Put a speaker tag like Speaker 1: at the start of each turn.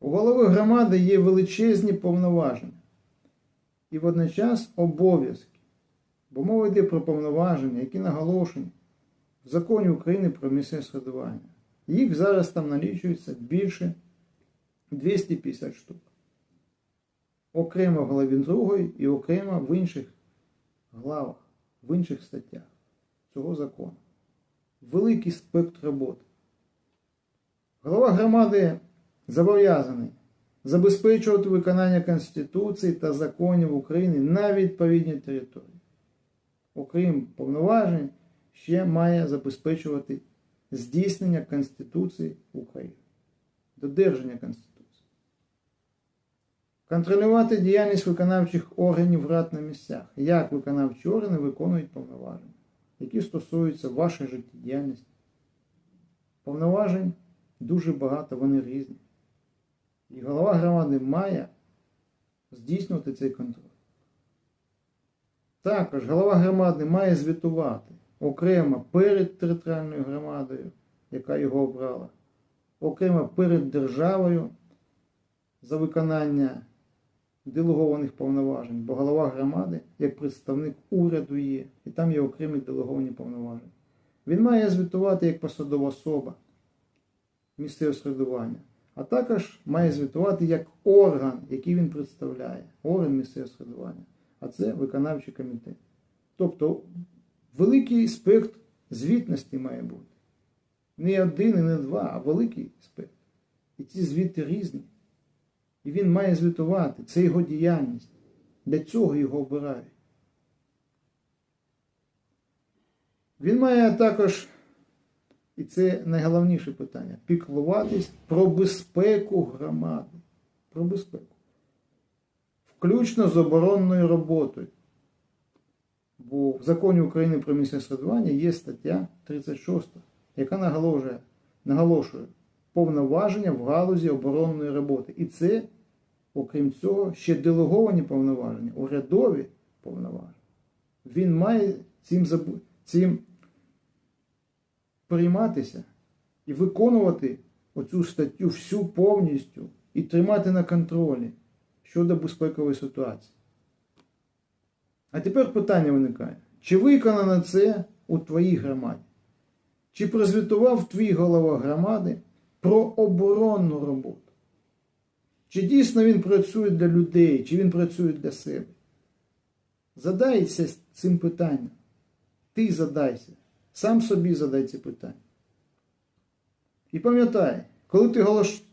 Speaker 1: У голови громади є величезні повноваження і водночас обов'язки, бо мова йде про повноваження, які наголошені в законі України про місцеве самоврядування. Їх зараз там налічується більше 250 штук. Окремо в главі 2 і окремо в інших главах, в інших статтях цього закону. Великий спектр роботи. Голова громади зобов'язаний забезпечувати виконання Конституції та законів України на відповідній території. Окрім повноважень, ще має забезпечувати здійснення Конституції України, додержання Конституції. Контролювати діяльність виконавчих органів рад на місцях. Як виконавчі органи виконують повноваження, які стосуються вашої життєдіяльності. Повноважень дуже багато, вони різні. І голова громади має здійснювати цей контроль. Також голова громади має звітувати окремо перед територіальною громадою, яка його обрала, окремо перед державою за виконання делегованих повноважень, бо голова громади, як представник уряду є, і там є окремі делеговані повноваження. Він має звітувати як посадова особа місцевого середування, а також має звітувати як орган, який він представляє, орган місцевого середування, а це виконавчий комітет. Тобто великий спектр звітності має бути. Не один і не два, а великий спектр. І ці звіти різні. І він має звітувати. Це його діяльність. Для цього його обирають. Він має також, і це найголовніше питання, піклуватись про безпеку громади. Про безпеку. Включно з оборонною роботою. Бо в законі України про місцеве самоврядування є стаття 36, яка наголошує, наголошує повноваження в галузі оборонної роботи. І це, окрім цього, ще делеговані повноваження, урядові повноваження. Він має цим, цим прийматися і виконувати оцю статтю всю повністю і тримати на контролі щодо безпекової ситуації. А тепер питання виникає: чи виконано це у твоїй громаді? Чи прозвітував твій голова громади про оборонну роботу? Чи дійсно він працює для людей, чи він працює для себе? Задайся цим питанням. Ти задайся. Сам собі задай ці питання. І пам'ятай, коли ти голосуєш.